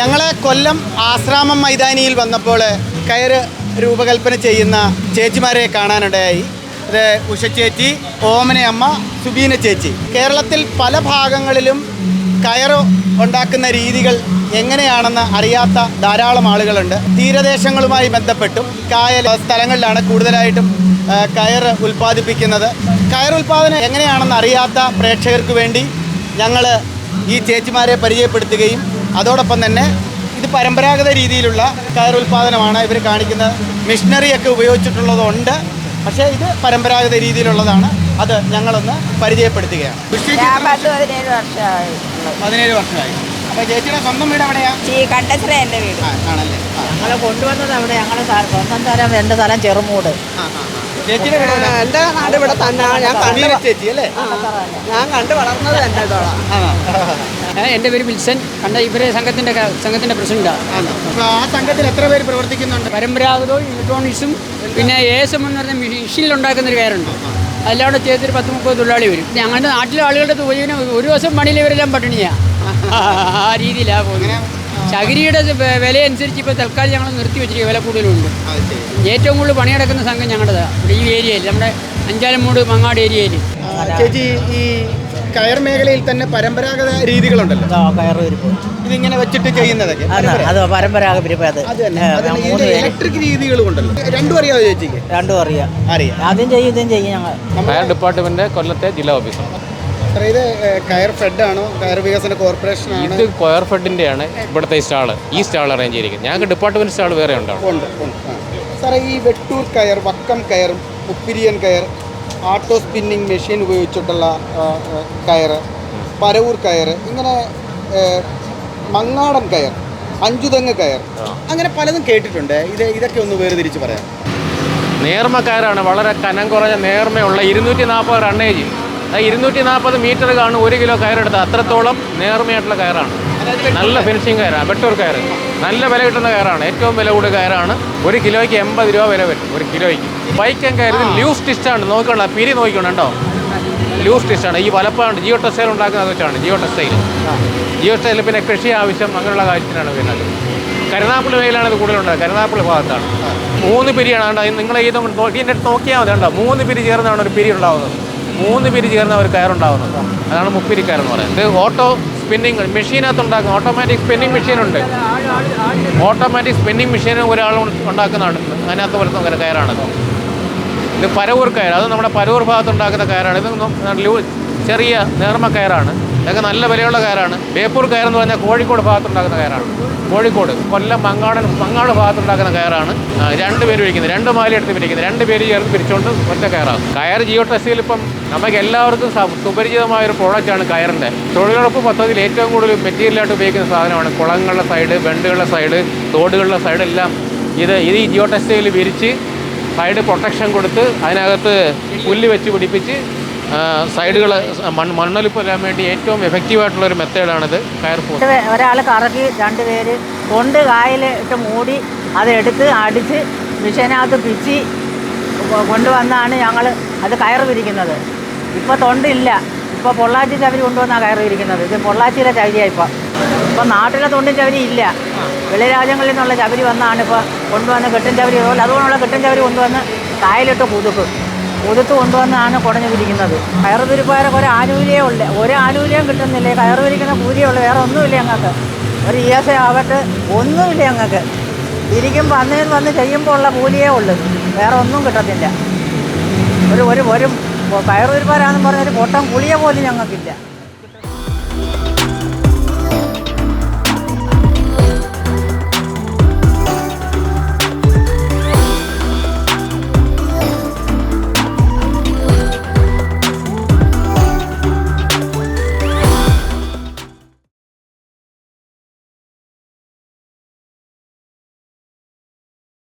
ഞങ്ങൾ കൊല്ലം ആശ്രാമം മൈതാനിയിൽ വന്നപ്പോൾ കയറ് രൂപകൽപ്പന ചെയ്യുന്ന ചേച്ചിമാരെ കാണാനിടയായി. അത് ഉഷ ചേച്ചി ഓമനയമ്മ സുബീന ചേച്ചി. കേരളത്തിൽ പല ഭാഗങ്ങളിലും കയർ ഉണ്ടാക്കുന്ന രീതികൾ എങ്ങനെയാണെന്ന് അറിയാത്ത ധാരാളം ആളുകളുണ്ട്. തീരദേശങ്ങളുമായി ബന്ധപ്പെട്ടും കായൽ സ്ഥലങ്ങളിലാണ് കൂടുതലായിട്ടും കയർ ഉൽപ്പാദിപ്പിക്കുന്നത്. കയർ ഉൽപ്പാദനം എങ്ങനെയാണെന്ന് അറിയാത്ത പ്രേക്ഷകർക്ക് വേണ്ടി ഞങ്ങൾ ഈ ചേച്ചിമാരെ പരിചയപ്പെടുത്തുകയും അതോടൊപ്പം തന്നെ ഇത് പരമ്പരാഗത രീതിയിലുള്ള കയർ ഉൽപ്പാദനമാണ് ഇവർ കാണിക്കുന്നത്. മിഷനറിയൊക്കെ ഉപയോഗിച്ചിട്ടുള്ളതുണ്ട് പക്ഷേ ഇത് പരമ്പരാഗത രീതിയിലുള്ളതാണ്. അത് ഞങ്ങളൊന്ന് പരിചയപ്പെടുത്തുകയാണ്. പതിനേഴ് വർഷമായി അപ്പൊ ചേച്ചിയുടെ സ്വന്തം വീട് എവിടെയാ? ഈ കണ്ടച്ചിറ എന്റെ വീട്. ആണല്ലേ. ഞങ്ങളെ കൊണ്ടുവന്നത് അവിടെ ഞങ്ങളെ സ്ഥ- സ്വന്തം സ്ഥലം എന്റെ സ്ഥലം ചെറുമൂട്. ചേച്ചിയുടെ വീട് എവിടെയാ? നാട് ഇവിടെ തന്നെ. ഞാൻ ചേച്ചി അല്ലേ? ഞാൻ കണ്ടു വളർന്നത് എന്റെ എന്റെ പേര് വിൽസൻ കണ്ട ഇവരെ സംഘത്തിന്റെ സംഘത്തിന്റെ പ്രസിഡന്റാണ് അപ്പോൾ ആ സംഘത്തിൽ എത്ര പേര് പ്രവർത്തിക്കുന്നുണ്ട്? പരമ്പരാഗതവും ഇലക്ട്രോണിക്സും പിന്നെ എം എന്ന് പറഞ്ഞ മെഷീനിൽ ഉണ്ടാക്കുന്ന ഒരു കയറുണ്ട്. അല്ലാണ്ട് ചെയ്തൊരു പത്ത് മുപ്പത് തൊഴിലാളി വരും. ഞങ്ങളുടെ നാട്ടിലെ ആളുകളുടെ തൊഴിലിന് ഒരു ദിവസം പണിയിൽ ഇവരെല്ലാം പട്ടിണിയാണ് ആ രീതിയിലാണ് പോകുന്നത്. ചകിരിയുടെ വെ- വില അനുസരിച്ച് ഇപ്പോൾ തൽക്കാലം ഞങ്ങൾ നിർത്തി വെച്ചിരിക്കുക വില കൂടുതലുണ്ട്. ഏറ്റവും കൂടുതൽ പണിയെടുക്കുന്ന സംഘം ഞങ്ങളുടേതാണ് ഈ ഏരിയയിൽ നമ്മുടെ അഞ്ചാലമൂട് മങ്ങാട് ഏരിയയിൽ ചേച്ചി ഈ കയർ മേഖലയിൽ തന്നെ പരമ്പരാഗത രീതികളുണ്ടല്ലോ. ഇതിങ്ങനെ വെച്ചിട്ട് ചെയ്യുന്നതൊക്കെ. അത് പരമ്പര- പരമ്പരാഗത അത്. അത് അത് ഇലക്ട്രിക് രീതികളും ഉണ്ടല്ലോ. രണ്ടും അറിയാമോ ചേച്ചിക്ക്? രണ്ടും അറിയാം. അറിയാം. ആദ്യം ചെയ്യും ഇതും ചെയ്യും ഞങ്ങൾ. ഫയർ ഡിപ്പാർട്ട്മെന്റ് കൊല്ലത്തെ ജില്ലാ ഓഫീസർ. ഇത് കയർ ഫെഡ് ആണോ കയർ വികസന കോർപ്പറേഷൻ ആണ് ഇത് കയർ ഫെഡിന്റെ ആണ് ഇവിടുത്തെ സ്റ്റാൾ ഈ സ്റ്റാൾ അറേഞ്ച് ചെയ്തിരിക്കുന്നത്. ഞങ്ങൾക്ക് ഡിപ്പാർട്ട്മെന്റ് സ്റ്റാൾ വേറെ ഉണ്ടാവും. ഉണ്ട് ഉണ്ട്. സാറേ ഈ വെട്ടൂർ കയർ വക്കം കയർ ഉപ്പിരിയൻ കയർ ആട്ടോ സ്പിന്നിങ് മെഷീൻ ഉപയോഗിച്ചിട്ടുള്ള കയർ പരവൂർ കയർ ഇങ്ങനെ മങ്ങാടൻ കയർ അഞ്ചുതെങ്ങ് കയർ അങ്ങനെ പലതും കേട്ടിട്ടുണ്ട്. ഇത് ഇതൊക്കെ ഒന്ന് വേർതിരിച്ച് പറയാം. നേർമ കയറാണ് വളരെ കനം കുറഞ്ഞ നേർമയുള്ള ഇരുന്നൂറ്റി നാൽപ്പത് റണ്ണേജ് ഇരുന്നൂറ്റി നാൽപ്പത് മീറ്റർ കാണും ഒരു കിലോ കയറെടുത്ത് അത്രത്തോളം നേർമയായിട്ടുള്ള കയറാണ്. നല്ല ഫിനിഷിങ് കയറാണ് ബെറ്റർ കയർ നല്ല വില കിട്ടുന്ന കയറാണ്. ഏറ്റവും വില കൂടിയ കയറാണ്. ഒരു കിലോയ്ക്ക് എൺപത് രൂപ വില വരും. ഒരു കിലോയ്ക്ക്. ബൈക്കൻ കയറി ലൂസ് ടിസ്റ്റാണ് നോക്കണ്ട പിരി നോക്കണം കേട്ടോ. ലൂസ് ടിസ്റ്റാണ് ഈ വലപ്പാണ്. ജിയോ ടെക്സ്റ്റൈൽ ഉണ്ടാക്കുന്നത് വെച്ചാണ്. ജിയോ ടെക്സ്റ്റൈൽ ജിയോ ടെക്സ്റ്റൈൽ പിന്നെ കൃഷി ആവശ്യം അങ്ങനെയുള്ള കാര്യത്തിനാണ് വരുന്നത്. കരുനാപ്പള്ളി മേലാണ് ഇത് കൂടുതലുണ്ടായത് കരുനാപ്പള്ളി ഭാഗത്താണ്. മൂന്ന് പിരിയാണ്. കണ്ടോ? നിങ്ങൾ ഇത് ഇതിന്റെ നോക്കിയാൽ മതി. കണ്ടോ? മൂന്ന് പിരി ചേർന്നാണ് ഒരു പിരി ഉണ്ടാവുന്നത്. മൂന്ന് പിരി ചേർന്ന ഒരു കയറുണ്ടാവുന്നത്. അതാണ് മുപ്പിരി കയർ എന്ന് പറയുന്നത്. ഇത് ഓട്ടോ സ്പിന്നിങ് മെഷീനകത്ത് ഉണ്ടാക്കുന്ന ഓട്ടോമാറ്റിക് സ്പിന്നിങ് മെഷീനുണ്ട് ഓട്ടോമാറ്റിക് സ്പിന്നിങ് മെഷീൻ ഒരാൾ ഉണ്ടാക്കുന്നതാണ്. അതിനകത്ത് വരുന്ന ഒരു കയറാണത് ഇത് പരവൂർ കയർ. അത് നമ്മുടെ പരവൂർ ഭാഗത്ത് ഉണ്ടാക്കുന്ന കയറാണ്. ഇത് ചെറിയ നേർമ കയറാണ്. ഇതൊക്കെ നല്ല വിലയുള്ള കയറാണ് ബേപ്പൂർ കയർ എന്ന് പറഞ്ഞാൽ കോഴിക്കോട് ഭാഗത്തുണ്ടാക്കുന്ന കയറാണ്. കോഴിക്കോട് കൊല്ലം മങ്ങാടൻ മങ്ങാട് ഭാഗത്തുണ്ടാക്കുന്ന കയറാണ്. രണ്ട് പേര് പിരിക്കുന്നത് രണ്ട് മാലി എടുത്ത് പിരിക്കുന്നത് രണ്ട് പേര് ചേർത്ത് പിരിച്ചുകൊണ്ട് ഒറ്റ കയറാണ്. കയർ ജിയോ ടെസ്റ്റിൽ ഇപ്പം നമുക്ക് എല്ലാവർക്കും സുപരിചിതമായ ഒരു പ്രോഡക്റ്റാണ് കയറിന്റെ. തൊഴിലുറപ്പ് പദ്ധതിയിൽ ഏറ്റവും കൂടുതൽ മെറ്റീരിയലായിട്ട് ഉപയോഗിക്കുന്ന സാധനമാണ് കുളങ്ങളുടെ സൈഡ് ബണ്ടുകളുടെ സൈഡ് തോടുകളുടെ സൈഡ് എല്ലാം. ഇത് ഇത് ജിയോ ടെസ്റ്റിൽ വിരിച്ച് സൈഡ് പ്രൊട്ടക്ഷൻ കൊടുത്ത് അതിനകത്ത് പുല്ല് വെച്ച് പിടിപ്പിച്ച് സൈഡുകൾ മണ്ണ് മണ്ണൊലിപ്പ് വരാൻ വേണ്ടി ഏറ്റവും എഫക്റ്റീവായിട്ടുള്ള ഒരു മെത്തേഡാണിത് കയർ പോസ് ഒരാൾ കറക്കി രണ്ട് പേര് കൊണ്ട് കായൽ ഇട്ട് മൂടി അതെടുത്ത് അടിച്ച് മിഷനകത്ത് പിച്ചി കൊണ്ടുവന്നാണ് ഞങ്ങൾ അത് കയർ വിരിക്കുന്നത്. ഇപ്പോൾ തൊണ്ടില്ല. ഇപ്പോൾ പൊള്ളാച്ചി ചവരി കൊണ്ടുവന്നാണ് കയറി വിരിക്കുന്നത്. ഇത് പൊള്ളാച്ചിയിലെ ചവരിയാണ് ഇപ്പോൾ ഇപ്പോൾ നാട്ടിലെ തൊണ്ടും ചവരി ഇല്ല. വെളിരാജ്യങ്ങളിൽ നിന്നുള്ള ചവരി വന്നാണ് ഇപ്പോൾ കൊണ്ടുവന്ന് കെട്ടും ചവരി അതുകൊണ്ടുള്ള കെട്ടും ചവരി കൊണ്ടുവന്ന് കായലിട്ട് പുതുക്കും. പുതുത്ത് കൊണ്ടുവന്നാണ് കുടഞ്ഞു പിരിക്കുന്നത് കയറ് പിരിപ്പുകാരൊക്കെ ഒരു ആനുകൂല്യേ ഉള്ളു. ഒരു ആനുകൂല്യം കിട്ടുന്നില്ലേ? കയറ് പിരിക്കുന്ന കൂലിയേ ഉള്ളു. വേറെ ഒന്നുമില്ല ഞങ്ങൾക്ക് ഒരു ഇ എസ് ഐ ആവട്ടെ. ഒന്നുമില്ല ഞങ്ങൾക്ക് ഇരിക്കുമ്പോൾ അന്നേ വന്ന് ചെയ്യുമ്പോൾ ഉള്ള കൂലിയേ ഉള്ളു. വേറെ ഒന്നും കിട്ടത്തില്ല. ഒരു ഒരു ഒരു കയറ് പിരിപ്പുകാരാണെന്ന് പറഞ്ഞൊരു പൊട്ടം കുളിയ പോലും ഞങ്ങൾക്കില്ല.